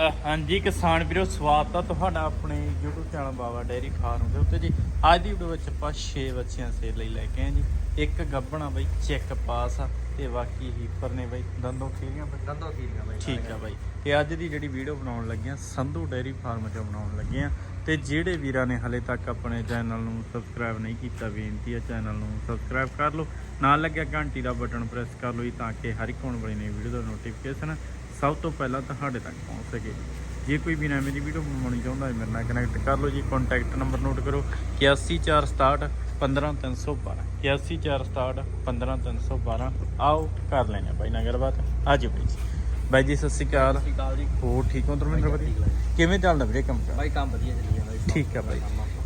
ਹਾਂਜੀ ਕਿਸਾਨ ਵੀਰੋ ਸਵਾਗਤ ਆ ਤੁਹਾਡਾ ਆਪਣੇ YouTube channel Baba dairy farm ਦੇ ਉੱਤੇ ਜੀ। ਅੱਜ ਦੀ ਵੀਡੀਓ ਵਿੱਚ ਆਪਾਂ 6 ਬੱਚਿਆਂ ਸੇਲ ਲਈ ਲੈ ਕੇ ਆਏ ਜੀ। ਇੱਕ ਗੱਬਣਾ ਬਈ ਚੈੱਕ ਪਾਸ ਆ ਤੇ ਬਾਕੀ ਹੀਪਰ ਨੇ ਬਈ ਦੰਦੋਂ ਖੀਰੀਆਂ ਬਈ। ਦੰਦੋਂ ਖੀਰੀਆਂ ਬਾਈ ਠੀਕ ਆ ਬਾਈ। ਤੇ ਅੱਜ ਦੀ ਜਿਹੜੀ ਵੀਡੀਓ ਬਣਾਉਣ ਲੱਗੇ ਆ ਸੰਧੂ ਡੇਰੀ ਫਾਰਮ 'ਚੋਂ ਬਣਾਉਣ ਲੱਗੇ ਆ ਤੇ ਜਿਹੜੇ ਵੀਰਾਂ ਨੇ ਹਲੇ ਤੱਕ ਆਪਣੇ ਚੈਨਲ ਨੂੰ ਸਬਸਕ੍ਰਾਈਬ ਨਹੀਂ ਕੀਤਾ ਬੇਨਤੀ ਹੈ ਚੈਨਲ ਨੂੰ ਸਬਸਕ੍ਰਾਈਬ ਕਰ ਲਓ। ਨਾਲ ਲੱਗਿਆ ਘੰਟੀ ਦਾ ਬਟਨ ਪ੍ਰੈਸ ਕਰ ਲਓ ਜੀ ਤਾਂ ਕਿ ਹਰ ਇੱਕ ਆਉਣ ਵਾਲੀ ਨਵੀਂ ਵੀਡੀਓ ਦਾ ਨੋਟੀਫਿਕੇਸ਼ਨ ਸਭ ਤੋਂ ਪਹਿਲਾਂ ਤੁਹਾਡੇ ਤੱਕ ਪਹੁੰਚ ਸਕੇ। ਜੇ ਕੋਈ ਵੀ ਨਵੀਂ ਦੀ ਵੀਡੀਓ ਬਣਾਉਣੀ ਚਾਹੁੰਦਾ ਹੈ ਮੇਰੇ ਨਾਲ ਕਨੈਕਟ ਕਰ ਲਓ ਜੀ। ਕੰਟੈਕਟ ਨੰਬਰ ਨੋਟ ਕਰੋ। 8146 15312 8146 15312 ਆਓ ਕਰ ਲੈਣੇ ਬਾਈ ਨਾਲ ਗੱਲਬਾਤ। ਆਜੋ ਬਾਈ ਜੀ। ਬਾਈ ਜੀ ਸਤਿ ਸ਼੍ਰੀ ਅਕਾਲ। ਸਤਿ ਸ਼੍ਰੀ ਅਕਾਲ ਜੀ। ਹੋਰ ਠੀਕ ਹੋ ਧਰਮਿੰਦਰ ਵਧੀਆ ਕਿਵੇਂ ਚੱਲਦਾ ਵੀਰੇ ਕੰਮ ਬਾਈ ਕੰਮ ਵਧੀਆ ਚੱਲੀ ਜਾਂਦਾ ਠੀਕ ਆ ਬਾਈ।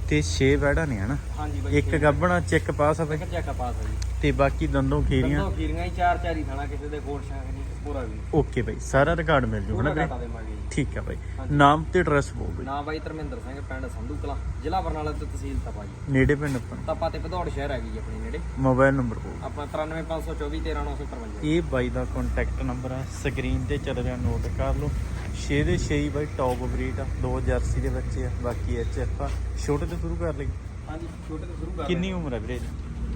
ਤੇ 6 ਬੈੜਾ ਨੇ ਹਨਾ? ਹਾਂਜੀ ਬਾਈ ਇੱਕ ਗੱਬਣਾ ਚੈੱਕ ਪਾਸ ਆ ਬਾਈ। ਇੱਕ ਚੈੱਕ ਪਾਸ ਹੈ ਜੀ। ਤੇ ਬਾਕੀ ਦੰਦੋਂ ਖੀਰੀਆਂ? ਦੰਦੋਂ ਖੀਰੀਆਂ ਹੀ ਚਾਰ ਚਾਰ ਹੀ ਖਾਣਾ ਕਿਸੇ ਦੇ ਕੋਲ ਸ਼ਾਂਕ ਨਹੀਂ ਪੂਰਾ ਵੀ। ਓਕੇ ਬਾਈ ਸਾਰਾ ਰਿਕਾਰਡ ਮਿਲ ਜੀ ਠੀਕ ਆ ਬਾਈ। ਨਾਮ ਤੇ ਐਡਰੈਸ ਬੋਲ ਬਾਈ ਨਾ ਬਾਈ ਧਰਮਿੰਦਰ ਸਿੰਘ ਪਿੰਡ ਸੰਧੂ ਕਲਾ ਜ਼ਿਲ੍ਹਾ ਬਰਨਾਲਾ ਤੇ ਤਹਿਸੀਲ ਤਪਾ ਜੀ। ਨੇੜੇ ਪਿੰਡ ਆਪਾਂ ਤਪਾ ਤੇ ਭਦੌੜ ਸ਼ਹਿਰ ਹੈਗੀ ਜੀ ਆਪਣੀ ਨੇੜੇ। ਮੋਬਾਈਲ ਨੰਬਰ ਬੋਲ ਆਪਣਾ 93524 13953 ਇਹ ਬਾਈ ਦਾ ਕੰਟੈਕਟ ਨੰਬਰ ਹੈ ਸਕਰੀਨ ਤੇ ਚੱਲ ਰਿਹਾ ਨੋਟ ਕਰ ਲਓ। 6 ਦੇ 6 ਹੀ ਬਾਈ ਟੌਪ ਬਰੀਡ ਆ ਦੋ ਜਰਸੀ ਦੇ ਬੱਚੇ ਆ ਬਾਕੀ ਐਚ ਐਫ ਆ ਛੋਟੇ ਤੋਂ ਸ਼ੁਰੂ ਕਰ ਲਈ ਹਾਂਜੀ ਛੋਟੇ ਤੋਂ ਸ਼ੁਰੂ ਕਰ ਕਿੰਨੀ ਉਮਰ ਹੈ ਵੀਰੇ?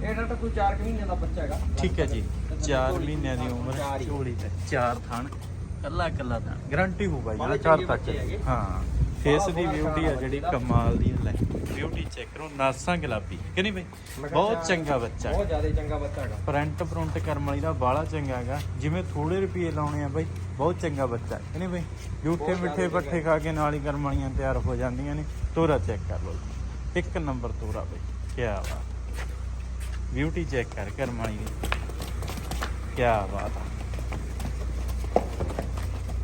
ਇਹ ਡਾਕਟਰ ਕੋਈ 4 ਮਹੀਨਿਆਂ ਦਾ ਬੱਚਾ ਹੈਗਾ ਠੀਕ ਹੈ ਜੀ ਤੇ 4 ਝੋਲੀ- ਮਹੀਨਿਆਂ ਦੀ ਉਮਰ। ਝੋਲੀ ਤੇ 4 ਥਣ ਕੱਲਾ ਕੱਲਾ ਥਣ ਗਰੰਟੀ ਹੋ ਬਾਈ ਬਾਹਲੇ ਨਾ ਘਰ ਚੰਗੇ ਤੱਕ ਬੱਚੇ ਹੈਗੇ। ਹਾਂ ਫੇਸ ਦੀ ਬਿਊਟੀ ਆ ਜਿਹੜੀ। ਕਮਾਲ ਦੀ ਹੈ ਲੈ। ਬਿਊਟੀ ਚੈੱਕ ਕਰੋ ਨਾਸਾਂ ਗੁਲਾਬੀ ਕਿ ਨਹੀਂ ਬਈ? ਬਹੁਤ ਚੰਗਾ ਬੱਚਾ ਬਹੁਤ ਜ਼ਿਆਦਾ ਚੰਗਾ ਬੱਚਾ ਹੈਗਾ। ਫਰੰਟ ਫਰੰਟ ਕਰਮ ਵਾਲੀ ਦਾ ਬਾਲਾ ਚੰਗਾ ਹੈਗਾ। ਜਿਵੇਂ ਥੋੜੇ ਰੁਪਏ ਲਾਉਣੇ ਆ ਬਾਈ ਬਹੁਤ ਚੰਗਾ ਬੱਚਾ ਕਿ ਨਹੀਂ ਬਈ? ਬਹੁਤ ਮਿੱਠੇ ਪੱਠੇ ਖਾ ਕੇ ਨਾਲ ਹੀ ਕਰਮ ਵਾਲੀਆਂ ਤਿਆਰ ਹੋ ਜਾਂਦੀਆਂ ਨੇ। ਤੋਰਾ ਚੈੱਕ ਕਰ ਲਓ ਇੱਕ ਨੰਬਰ ਤੋਰਾ ਬਈ। ਕੀ ਬਾਤ। ਬਿਊਟੀ ਚੈੱਕ ਕਰ ਕਰਮ ਵਾਲੀ ਦੀ ਕੀ ਬਾਤ।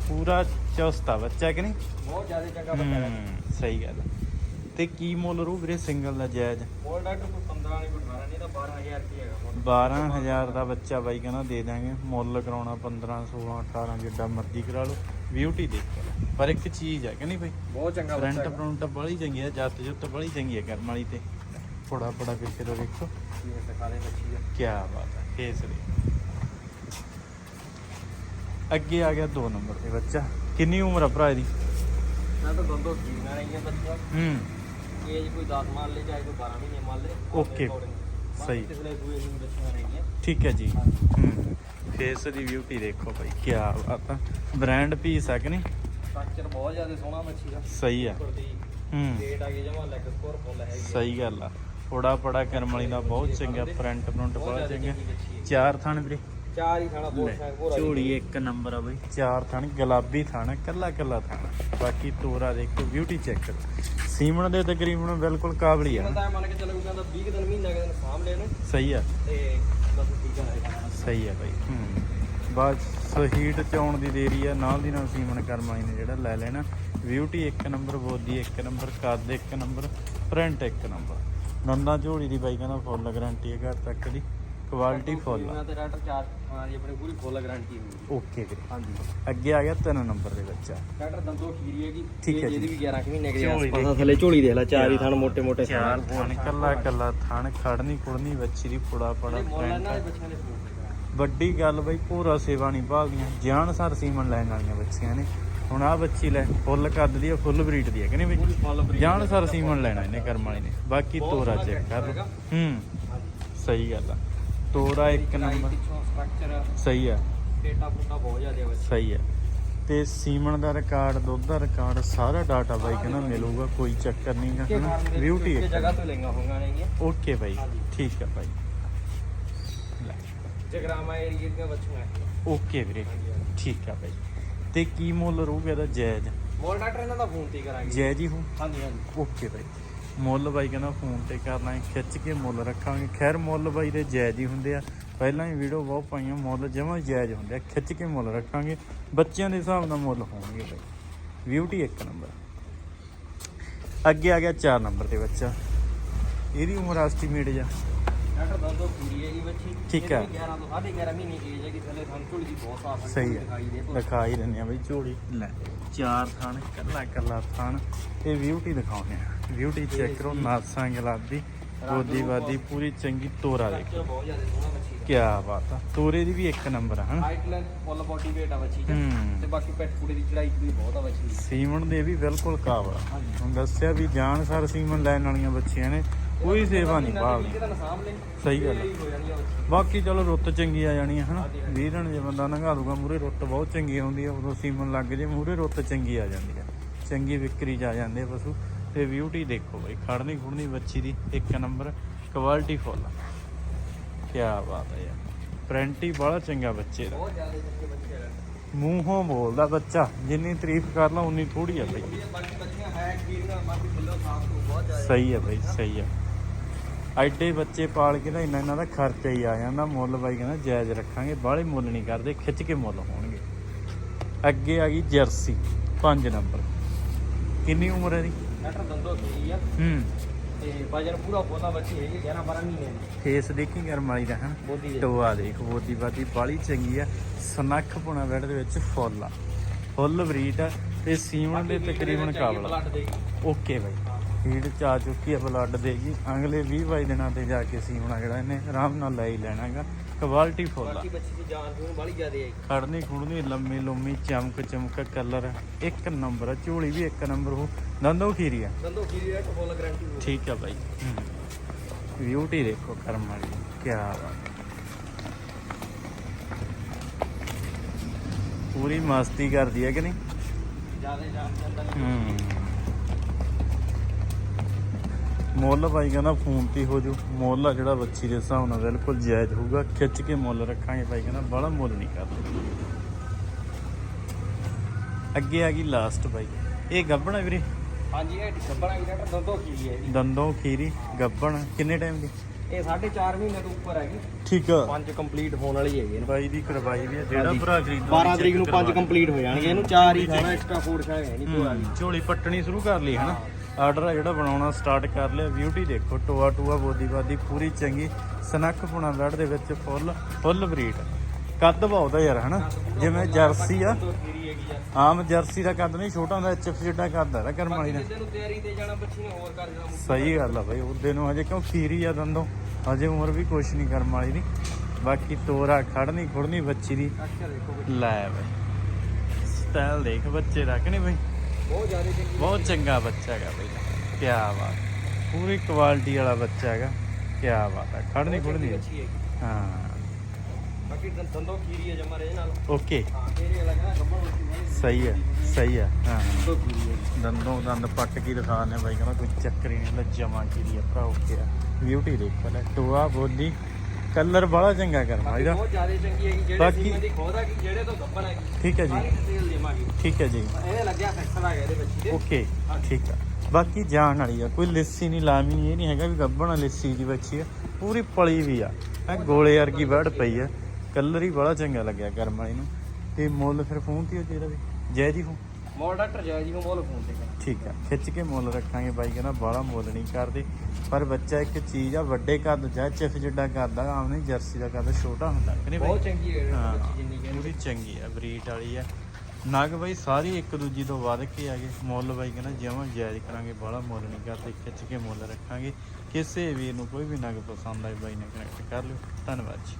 ਪੂਰਾ ਚੌਸਤਾ ਬੱਚਾ ਕਿ ਨਹੀਂ? ਬਹੁਤ ਜ਼ਿਆਦਾ ਚੰਗਾ ਬੱਚਾ ਹੂੰ। ਸਹੀ ਗੱਲ। ਤੇ ਕੀ ਮੁੱਲ ਰੂ ਵੀਰੇ ਸਿੰਗਲ ਦਾ ਜਾਇਜ਼? ਮੋਲ ਡਾਕਟਰ ਕੋਈ 15 ਨਹੀਂ ਕੋਈ 18 ਨਹੀਂ ਤਾਂ 12000 ਰੁਪਏ ਹੈਗਾ ਮੋਲ। 12000 ਦਾ ਬੱਚਾ ਬਾਈ ਕਹਿੰਦਾ ਦੇ ਦਾਂਗੇ ਮੁੱਲ ਕਰਾਉਣਾ 15 16 18 ਜਿੱਡਾ ਮਰਜ਼ੀ ਕਰਾ ਲਓ। ਬਿਊਟੀ ਦੇਖੋ ਪਰ ਇੱਕ ਚੀਜ਼ ਹੈ ਕਿ ਨਹੀਂ ਬਾਈ? ਬਹੁਤ ਚੰਗਾ ਬੱਚਾ ਫਰੰਟ ਹੈਗਾ। ਫਰੰਟ ਬੜੀ ਚੰਗੀ ਹੈ ਜੱਤ ਜੁੱਤ ਬੜੀ ਚੰਗੀ ਹੈ ਕਰਮ ਵਾਲੀ ਤੇ। ਫੋੜਾ ਫੋੜਾ ਕਰਕੇ ਤਾਂ ਵੇਖੋ। ਇਹ ਦਿਖਾ ਦੇ ਬੱਚੀ ਦਾ ਕੀ ਬਾਤ ਹੈ ਕੇਸਰੀ। ਅੱਗੇ ਆ ਗਿਆ 2 ਨੰਬਰ ਤੇ ਬੱਚਾ। ਕਿੰਨੀ ਉਮਰ ਆ ਭਰਾ ਇਹਦੀ? ਮੈਂ ਤਾਂ ਦੋਨੋਂ ਜੀਵਨਾ ਰਹੀਆਂ ਬੱਚੀਆਂ ਹੂੰ ਏਜ ਕੋਈ 10 ਮੰਨ ਲੈ ਚਾਹੇ ਕੋਈ 12 ਮਹੀਨੇ ਮੰਨ ਲੈ Okay, ਸਹੀ। ਪਿਛਲੇ ਦੂਏ ਦਿਨ ਬੱਚੀਆਂ ਰਹੀਆਂ। ਠੀਕ ਹੈ ਜੀ। ਹੂੰ। ਫੇਸ ਦੀ ਬਿਊਟੀ ਦੇਖੋ ਭਾਈ ਕੀ ਬਾਤ ਆ। ਬ੍ਰਾਂਡ ਪੀਸ ਆ ਕਿ ਨਹੀਂ? ਸਟਰਕਚਰ ਬਹੁਤ ਜ਼ਿਆਦਾ ਸੋਹਣਾ ਬੱਚੀ ਦਾ। ਸਹੀ ਆ। ਉੱਪਰ ਦੀ ਹੂੰ। ਡੇਟ ਆ ਗਈ ਜਮਾ ਲੈਗ ਸਕੋਰ ਫੁੱਲ ਹੈਗੀ ਆ। ਸਹੀ ਗੱਲ ਆ। ਦਾ ਬਹੁਤ ਚੰਗਾ ਬਹੁਤ ਚੰਗਾ। ਬੱਚੀ ਹੈ। ਚਾਰ ਥਣ ਵੀਰੇ। ਚਾਰ ਹੀ ਪੂਰਾ ਝੋਲੀ ਇੱਕ ਨੰਬਰ ਆ ਬਈ। ਚਾਰ ਥਣ ਗੁਲਾਬੀ ਥਣ ਕੱਲਾ ਕੱਲਾ ਥਣ। ਬਾਕੀ ਤੋਰਾ ਦੇਖੋ ਬਿਊਟੀ ਚੈੱਕ ਕਰੋ। ਸੀਮਣ ਦੇ ਤਕਰੀਬਨ ਬਿਲਕੁਲ ਕਾਬਲੀ ਆ। ਬੰਦਾ ਮੰਨ ਕੇ ਚੱਲੋ ਕਹਿੰਦਾ 20 ਦਿਨ ਮਹੀਨਾ ਕੁ ਦਿਨ ਸਾਂਭ ਲੈ ਇਹਨੂੰ ਸਹੀ ਆ। ਤੇ ਬਸ ਠੀਕ ਆ ਸਹੀ ਆ ਬਾਈ। ਹੂੰ। ਬਸ ਹੀਟ ਚ ਆਉਣ ਦੀ ਦੇਰੀ ਆ। ਨਾਲ ਦੀ ਨਾਲ ਸੀਮਨ ਕਰਮ ਵਾਲੀ ਨੇ ਜਿਹੜਾ ਲੈ ਲੈਣਾ। ਬਿਊਟੀ ਇੱਕ ਨੰਬਰ ਬੋਦੀ ਇੱਕ ਨੰਬਰ ਕੱਦ ਇੱਕ ਨੰਬਰ ਪ੍ਰਿੰਟ ਇੱਕ ਨੰਬਰ। ਨੰਦਾ ਝੋਲੀ ਦੀ ਬਾਈ ਕਹਿੰਦਾ ਫੁੱਲ ਗਾਰੰਟੀ ਹੈ ਘਰ ਤੱਕ ਦੀ। ਕੁਆਲਿਟੀ ਫੁੱਲ ਆ। ਤੇ ਰੈਟਰ ਚਾਰ ਹਾਂ ਜੀ ਆਪਣੀ ਪੂਰੀ ਫੁੱਲ ਗਾਰੰਟੀ ਹੋਊਗੀ ਓਕੇ ਜੀ ਹਾਂਜੀ। ਅੱਗੇ ਆ ਗਿਆ ਤਿੰਨ ਨੰਬਰ ਦੇ ਬੱਚਾ ਰੈਟਰ ਦੰਦੋ ਖੀਰੀ ਹੈਗੀ ਠੀਕ ਹੈ ਇਹਦੀ ਵੀ 11 ਕਿ ਮਹੀਨੇ ਦੇ ਆਸ-ਪਾਸ ਥੱਲੇ ਝੋਲੀ ਦੇਖ ਲੈ ਚਾਰ ਹੀ ਥਣ ਮੋٹے ਮੋٹے ਚਾਰ ਥਣ ਕੱਲਾ ਕੱਲਾ ਥਣ ਖੜਨੀ ਕੁੜਨੀ ਬੱਚੀ ਦੀ ਪੁੜਾ ਪੜਾ ਵੱਡੀ ਗੱਲ ਬਈ ਪੂਰਾ ਸੇਵਾ ਨਹੀਂ ਭਾਲਦੀਆਂ। ਜਾਨ ਸਰ ਸੀਮਨ ਲੈਣ ਵਾਲੀਆਂ ਬੱਚੀਆਂ ਨੇ। ਹੁਣ ਆ ਬੱਚੀ ਲੈ ਫੁੱਲ ਕੱਦ ਦੀ ਆ ਫੁੱਲ ਬਰੀਡ ਦੀ ਆ ਕਹਿੰਦੇ ਵੀ ਜਾਨ ਸਰ ਸੀਮਨ ਲੈਣਾ ਇਹਨੇ ਕਰਮ ਵਾਲੀ ਨੇ। ਬਾਕੀ ਤੋਰਾ ਚੈੱਕ ਕਰ ਹੂੰ ਸਹੀ ਗੱਲ ਆ। ਤੋਰਾ ਇੱਕ ਨੰਬਰ। ਪਿੱਛੋਂ ਸਟਰਕਚਰ ਸਹੀ ਆ। ਡੇਟਾ ਫੁੱਟਾ ਬਹੁਤ ਜ਼ਿਆਦਾ ਹੈ ਬੱਚੇ। ਸਹੀ ਆ। ਤੇ ਸੀਮਨ ਦਾ ਰਿਕਾਰਡ ਦੁੱਧ ਦਾ ਰਿਕਾਰਡ ਸਾਰਾ ਡਾਟਾ ਬਾਈ ਕਹਿੰਦਾ ਮਿਲੂਗਾ ਕੋਈ ਚੱਕਰ ਨਹੀਂਗਾ ਹਨਾ? ਬਿਊਟੀ ਇੱਕ। ਜਗ੍ਹਾ ਤੋਂ ਲਈਆਂ ਹੋਈਆਂ ਨੇਗੀਆਂ ਓਕੇ ਬਾਈ। ਠੀਕ ਆ ਬਾਈ। ਜਗਰਾਮਾ ਏਰੀਆ ਦੀਆਂ ਬੱਚੀਆਂ। ਓਕੇ ਵੀਰੇ। ਠੀਕ ਆ ਬਾਈ। ਤੇ ਕੀ ਮੁੱਲ ਰਹੂਗਾ ਇਹਦਾ ਜਾਇਜ਼ ਮੋਲ ਡਾਕਟਰ ਇਹਨਾਂ ਦਾ ਫੋਨ ਤੇ ਹੀ ਕਰਾਂਗੇ। ਜਾਇਜ਼ ਹੀ ਹੋ ਹਾਂਜੀ ਹਾਂਜੀ। ਓਕੇ ਬਾਈ। ਮੁੱਲ ਬਾਈ ਕਹਿੰਦਾ ਫੋਨ ਤੇ ਕਰਨਾ ਹੈ ਖਿੱਚ ਕੇ ਮੁੱਲ ਰੱਖਾਂਗੇ। ਖੈਰ ਮੁੱਲ ਬਾਈ ਦੇ ਜਾਇਜ਼ ਹੀ ਹੁੰਦੇ ਆ। ਪਹਿਲਾਂ ਹੀ ਵੀਡੀਓ ਬਹੁਤ ਪਾਈਆਂ ਮੁੱਲ ਜਮਾਂ ਜਾਇਜ਼ ਹੁੰਦੇ ਆ। ਖਿੱਚ ਕੇ ਮੁੱਲ ਰੱਖਾਂਗੇ। ਬੱਚਿਆਂ ਦੇ ਹਿਸਾਬ ਨਾਲ ਮੁੱਲ ਹੋਣਗੇ ਬਾਈ। ਬਿਊਟੀ ਇੱਕ ਨੰਬਰ ਅੱਗੇ ਆ ਗਿਆ 4 ਨੰਬਰ ਤੇ ਬੱਚਾ। ਇਹਦੀ ਉਮਰ ਐਸਟੀਮੇਟ ਜਾ ਡਾਕਟਰ ਦੰਦੋ ਪੂਰੀ ਹੈ ਜੀ ਬੱਚੀ। ਠੀਕ ਹੈ। ਇਹਦੀ 11 ਤੋਂ 11.5 ਮਹੀਨੇ ਦੀ ਏਜ ਹੈ ਕਿ ਥੱਲੇ ਸਾਨੂੰ ਝੋਲੀ ਦੀ ਬਹੁਤ ਸਾਫ਼ ਸਹੀ ਦਿਖਾਈ ਹੈ। ਦਿਖਾਈ ਦਿੰਦੇ ਆ ਬਈ ਝੋਲੀ। ਲੈ ਚਾਰ ਥਣ ਕੱਲਾ ਕੱਲਾ ਥਣ ਇਹ ਬਿਊਟੀ ਦਿਖਾਉਂਦੇ ਆ। ਬਿਊਟੀ ਚੈੱਕ ਕਰੋ ਨਾਸਾਂ ਗੁਲਾਬੀ ਗੋਦੀ ਵਾਦੀ ਪੂਰੀ ਚੰਗੀ ਤੋਰਾ ਦੇਖੋ। ਬਹੁਤ ਜ਼ਿਆਦਾ ਸੋਹਣਾ ਕੀ ਬਾਤ ਆ ਤੋਰੇ ਦੀ ਵੀ ਇੱਕ ਨੰਬਰ ਆ ਹਨ? Height length full body weight ਆ ਬੱਚੀ ਚ ਹੂੰ। ਤੇ ਬਾਕੀ ਪੈਟ ਪੂੜੇ ਦੀ ਚੜਾਈ ਵੀ ਬਹੁਤ ਆ ਬੱਚੀ ਦੀ। ਸੀਮਨ ਦੇ ਵੀ ਬਿਲਕੁਲ ਕਾਬਲ ਹੁਣ ਦੱਸਿਆ ਵੀ ਜਾਣ ਸਰ ਸੀਮਨ ਲੈਣ ਵਾਲੀਆਂ ਬੱਚੀਆਂ ਨੇ ਕੋਈ ਸੇਵਾ ਨਹੀਂ ਲੈ ਸਹੀ ਗੱਲ। ਹੋ ਬਾਕੀ ਚਲੋ ਰੁੱਤ ਚੰਗੀ ਆ ਜਾਣੀ ਆ ਹਨਾ? ਵੀਰਨ ਜੇ ਬੰਦਾ ਨੰਗਾ ਦੂਗਾ ਮੂਰੇ ਰੁੱਤ ਬਹੁਤ ਚੰਗੀ ਆਉਂਦੀ ਆ ਉਦੋਂ ਸੀਮਨ ਲੱਗ ਜੇ ਮੂਰੇ ਰੁੱਤ ਚੰਗੀ ਆ ਜਾਂਦੀ ਆ। ਚੰਗੀ ਵਿਕਰੀ ਆ ਜਾਂਦੇ ਪਸ਼ੂ। ਤੇ ਬਿਊਟੀ ਦੇਖੋ ਬਈ ਖੜਨੀ ਖੁੜਨੀ ਬੱਚੀ ਦੀ ਇੱਕ ਨੰਬਰ ਕੁਆਲਿਟੀ ਫੁੱਲ ਕੀ ਬਾਤ ਹੈ ਯਾਰ। ਪ੍ਰਿੰਟ ਹੀ ਬੜਾ ਚੰਗਾ ਬੱਚੇ ਦਾ। ਮੂੰਹੋਂ ਬੋਲਦਾ ਬੱਚਾ ਜਿੰਨੀ ਤਾਰੀਫ ਕਰ ਲਾ ਉਨੀ ਥੋੜੀ ਆ ਬਈ। ਹੈ ਸਹੀ ਆ ਬਈ ਸਹੀ ਆ। ਐਡੇ ਬੱਚੇ ਪਾਲ ਕੇ ਨਾ ਇੰਨਾ ਇਹਨਾਂ ਦਾ ਖਰਚਾ ਹੀ ਆ ਜਾਂਦਾ। ਮੁੱਲ ਬਾਈ ਕਹਿੰਦਾ ਜਾਇਜ਼ ਰੱਖਾਂਗੇ ਬਾਹਲੇ ਮੁੱਲ ਨਹੀਂ ਕਰਦੇ ਖਿੱਚ ਕੇ ਮੁੱਲ ਹੋਣਗੇ। ਅੱਗੇ ਆ ਗਈ ਜਰਸੀ 5 ਨੰਬਰ ਕਿੰਨੀ ਉਮਰ ਹੈ ਦੀ ਡਾਕਟਰ ਦੰਦੋ ਕੀ ਆ। ਹੂੰ। ਤੇ ਵਜਨ ਪੂਰਾ ਪੋਤਾ ਬੱਚੀ ਹੈਗੀ 11 12 ਮਹੀਨੇ ਦੀ। ਫੇਸ ਦੇਖੀ ਗਰਮ ਵਾਲੀ ਦਾ ਹਨ? ਬੋਦੀ ਦੇ ਟੋਆ ਦੇਖ ਬੋਦੀ ਬਾਦੀ ਬਾਲੀ ਚੰਗੀ ਆ। ਸਨੱਖ ਪੁਣਾ ਬੈਡ ਦੇ ਵਿੱਚ ਫੁੱਲ ਆ। ਫੁੱਲ ਬਰੀਡ ਆ ਤੇ ਸੀਮਣ ਦੇ ਤਕਰੀਬਨ ਕਾਬਲ ਆ। ਓਕੇ ਬਾਈ। ਹੀਟ ਚ ਆ ਚੁੱਕੀ ਹੈ ਬਲੱਡ ਦੇਗੀ। ਅਗਲੇ 20 22 ਦਿਨਾਂ ਤੇ ਜਾ ਕੇ ਸੀਮਣਾ ਜਿਹੜਾ ਇਹਨੇ ਆਰਾਮ ਨਾਲ ਲੈ ਹੀ ਲੈਣਾਗਾ। ਕੁਆਲਿਟੀ ਫੁੱਲ ਆ। ਬਾਕੀ ਬੱਚੀ ਦੀ ਜਾਨ ਜੂਨ ਬਾਲੀ ਜ਼ਿਆਦੇ ਹੈ ਖੜਨੀ ਖੁੜਨੀ ਲੰਮੀ ਲੰਮੀ ਚਮਕ ਚਮਕ ਕਲਰ ਇੱਕ ਨੰਬਰ ਆ ਝੋਲੀ ਵੀ ਇੱਕ ਨੰਬਰ ਹੋ। ਦੰਦੋ ਖੀਰੀ ਆ। ਦੰਦੋ ਕੀ ਰੇਟ ਫੁੱਲ ਗਾਰੰਟੀ ਹੋ ਠੀਕ ਆ ਬਾਈ। ਬਿਊਟੀ ਦੇਖੋ ਕਰਮ ਵਾਲੀ ਕੀ ਬਾਤ। ਪੂਰੀ ਮਸਤੀ ਕਰਦੀ ਹੈ ਕਿ ਨਹੀਂ? ਜ਼ਿਆਦੇ ਜਾਨ ਜਾਂਦਾ ਹੂੰ। ਮੁੱਲ ਭਾਈ ਕਹਿੰਦਾ ਫੋਨ ਤੇ ਹੀ ਹੋ ਜੂ ਮੁੱਲ ਆ ਜਿਹੜਾ ਬੱਚੀ ਦੇ ਹਿਸਾਬ ਨਾਲ ਬਿਲਕੁਲ ਜਾਇਜ਼ ਹੋਊਗਾ। ਖਿੱਚ ਕੇ ਮੁੱਲ ਰੱਖਾਂਗੇ ਭਾਈ ਕਹਿੰਦਾ ਬੜਾ ਮੁੱਲ ਨਹੀਂ ਕਰਦੇ ਅੱਗੇ ਆ ਗਈ ਲਾਸਟ ਬਾਈ। ਇਹ ਗੱਬਣਾ ਵੀਰੇ? ਹਾਂਜੀ ਇਹ ਡੱਬਣਾ ਵੀ ਡਾਕਟਰ ਦੰਦੋ ਕੀ ਹੈ ਜੀ ਦੰਦੋਂ ਖੀਰੀ ਗੱਬਣ। ਕਿੰਨੇ ਟਾਈਮ ਦੀ? ਇਹ 4.5 ਮਹੀਨੇ ਤੋਂ ਉੱਪਰ ਹੈਗੀ। ਠੀਕ ਆ। ਪੰਜ ਕੰਪਲੀਟ ਹੋਣ ਵਾਲੀ ਹੈਗੀ ਇਹਨੂੰ। ਬਾਈ ਦੀ ਕਰਵਾਈ ਵੀ ਆ। ਜਿਹੜਾ। ਭਰਾ ਖਰੀਦਦਾ 12 ਤਰੀਕ ਨੂੰ ਪੰਜ ਕੰਪਲੀਟ ਹੋ ਜਾਣਗੇ। ਇਹਨੂੰ ਚਾਰ ਹੀ ਖਾਣਾ ਐਕਸਟਰਾ ਫੂਡ ਖਾਏਗਾ ਨਹੀਂ ਪੂਰਾ ਵੀ ਝੋਲੀ ਪੱਟਣੀ ਸ਼ੁਰੂ ਕਰ ਲਈ ਹਨਾ? ਆਰਡਰ ਆ ਜਿਹੜਾ ਬਣਾਉਣਾ ਸਟਾਰਟ ਕਰ ਲਿਆ। ਬਿਊਟੀ ਦੇਖੋ, ਟੋਆ ਟੂਆ, ਬੋਦੀ ਬਾਦੀ, ਪੂਰੀ ਚੰਗੀ, ਸਨੱਖ ਪੁਣਾ ਬੈਡ ਦੇ ਵਿੱਚ ਫੁੱਲ ਫੁੱਲ ਬਰੀਡ। ਕੱਦ ਬਹੁਤ ਯਾਰ, ਹਨਾ? ਜਿਵੇਂ ਜਰਸੀ ਆ। ਆਮ ਜਰਸੀ ਦਾ ਕੱਦ ਨਹੀਂ, ਛੋਟਾ ਹੁੰਦਾ ਐਚਐਫ ਜਿੱਡਾ ਕੱਦ ਆ ਕਰਮ ਵਾਲੀ ਦਾ। ਸਹੀ ਗੱਲ ਆ ਬਾਈ, ਉਹਦੇ ਨੂੰ ਹਜੇ ਕਿਉਂ ਖੀਰੀ ਆ ਦੰਦੋਂ? ਹਜੇ ਉਮਰ ਵੀ ਕੁਛ ਨਹੀਂ ਕਰਮ ਵਾਲੀ ਦੀ। ਬਾਕੀ ਤੋਰਾ ਖੜਨੀ ਖੁੜਨੀ ਬੱਚੀ ਦੀ। ਲੈ ਬਾਈ। ਸਟਾਈਲ ਦੇਖ, ਬੱਚੇ ਦਾ ਕਿ ਨਹੀਂ ਬਾਈ? ਬਹੁਤ ਜ਼ਿਆਦਾ ਚੰਗੀ ਬਹੁਤ ਚੰਗਾ ਬੱਚਾ ਹੈਗਾ ਬਈ। ਕੀ ਬਾਤ। ਪੂਰੀ ਕੁਆਲਿਟੀ ਵਾਲਾ ਬੱਚਾ ਹੈਗਾ। ਕੀ ਬਾਤ ਹੈ। ਖੜਨੀ ਖੁੜਨੀ ਅੱਛੀ ਹੈਗੀ। ਹਾਂ। ਬਾਕੀ ਦੰਦੋ ਖੀਰੀ ਹੈ ਜਮਾ ਰੇ ਨਾਲ। ਓਕੇ। ਹਾਂ ਤੇਰੇ ਲੱਗਾ ਸਹੀ ਹੈ ਸਹੀ ਹੈ। ਹਾਂ। ਦੰਦੋ ਹੈ ਦੰਦੋਂ ਪੱਟ ਕੀ ਦਿਖਾਣੇ ਬਾਈ। ਕਹਿੰਦਾ ਕੋਈ ਚੱਕਰ ਹੀ ਨਹੀਂ। ਲੱਜਾ ਕੀ ਦੀ ਆ। ਭਰਾ ਓਕੇ ਆ। ਬਿਊਟੀ ਦੇਖ ਪਹਿਲਾਂ ਟੋਆ ਬੋਲੀ। ਕਲਰ ਬੜਾ ਚੰਗਾ ਕਰਨਾ ਇਹਦਾ। ਬਹੁਤ ਜ਼ਿਆਦਾ ਚੰਗੀ ਹੈਗੀ ਜਿਹੜੇ ਬਾਕੀ- ਸੀਮਨ ਦੀ ਖੋਦਾ ਕਿ ਜਿਹੜੇ ਤੋਂ ਗੱਬਰ ਹੈਗੀ ਠੀਕ ਹੈ ਜੀ। ਸਾਰੀ ਡਿਟੇਲ ਦੇਵਾਂਗੇ। ਠੀਕ ਹੈ ਜੀ। ਇਹਦੇ ਲੱਗਿਆ ਫੈਕਟਰ ਆ ਗਿਆ ਇਹਦੇ ਬੱਚੀ ਦੇ ਓਕੇ ਠੀਕ ਆ। ਬਾਕੀ ਜਾਣ ਵਾਲੀ ਆ ਕੋਈ ਲਿੱਸੀ ਨਹੀਂ ਲਾਵੀਂ ਇਹ ਨਹੀਂ ਹੈਗਾ ਵੀ ਗੱਬਣ ਲਿੱਸੀ ਦੀ ਬੱਚੀ ਆ। ਪੂਰੀ ਪਲੀ ਵੀ ਆ। ਐ ਗੋਲੇ ਵਰਗੀ ਵੜ ਪਈ ਆ। ਕਲਰ ਹੀ ਬੜਾ ਚੰਗਾ ਲੱਗਿਆ ਕਰਮ ਵਾਲੀ ਨੂੰ। ਤੇ ਮੁੱਲ ਫਿਰ ਫੋਨ ਤੇ ਹੋ ਜਿਹੜਾ ਵੀ। ਜੈ ਜੀ ਫੋਨ। ਮੋਲ ਡਾਕਟਰ ਜੈ ਜੀ ਨੂੰ ਬੋਲ ਫੋਨ ਤੇ ਕਰ। ਠੀਕ ਆ ਖਿੱਚ ਕੇ ਮੁੱਲ ਰੱਖਾਂਗੇ ਬਾਈ ਕਹਿੰਦਾ ਬਾਹਲਾ ਮੁੱਲ ਨਹੀਂ ਕਰਦੇ। ਪਰ ਬੱਚਾ ਇੱਕ ਚੀਜ਼ ਆ ਵੱਡੇ ਕੱਦ ਜਾਂ ਚਿਫ ਜਿੱਡਾ ਕਰਦਾ ਆਮ ਨਹੀਂ ਜਰਸੀ ਦਾ ਕੱਦ ਛੋਟਾ ਹੁੰਦਾ। ਕਿ ਨਹੀਂ ਬਹੁਤ ਚੰਗੀ ਹੈ ਹਾਂ ਬੱਚੀ ਜਿੰਨੀ ਕਹਿੰਦੀ। ਪੂਰੀ ਚੰਗੀ ਆ ਬਰੀਡ ਵਾਲੀ ਆ। ਨਗ ਬਾਈ ਸਾਰੀ ਇੱਕ ਦੂਜੀ ਤੋਂ ਵੱਧ ਕੇ ਆ ਗਏ। ਮੁੱਲ ਬਾਈ ਕਹਿੰਦਾ ਜਿਵੇਂ ਜਾਇਜ਼ ਕਰਾਂਗੇ ਬਾਹਲਾ ਮੁੱਲ ਨਹੀਂ ਕਰਦੇ ਖਿੱਚ ਕੇ ਮੁੱਲ ਰੱਖਾਂਗੇ। ਕਿਸੇ ਵੀਰ ਨੂੰ ਕੋਈ ਵੀ ਨਗ ਪਸੰਦ ਆਏ ਬਾਈ ਨਾਲ ਕਨੈਕਟ ਕਰ ਲਿਓ। ਧੰਨਵਾਦ ਜੀ।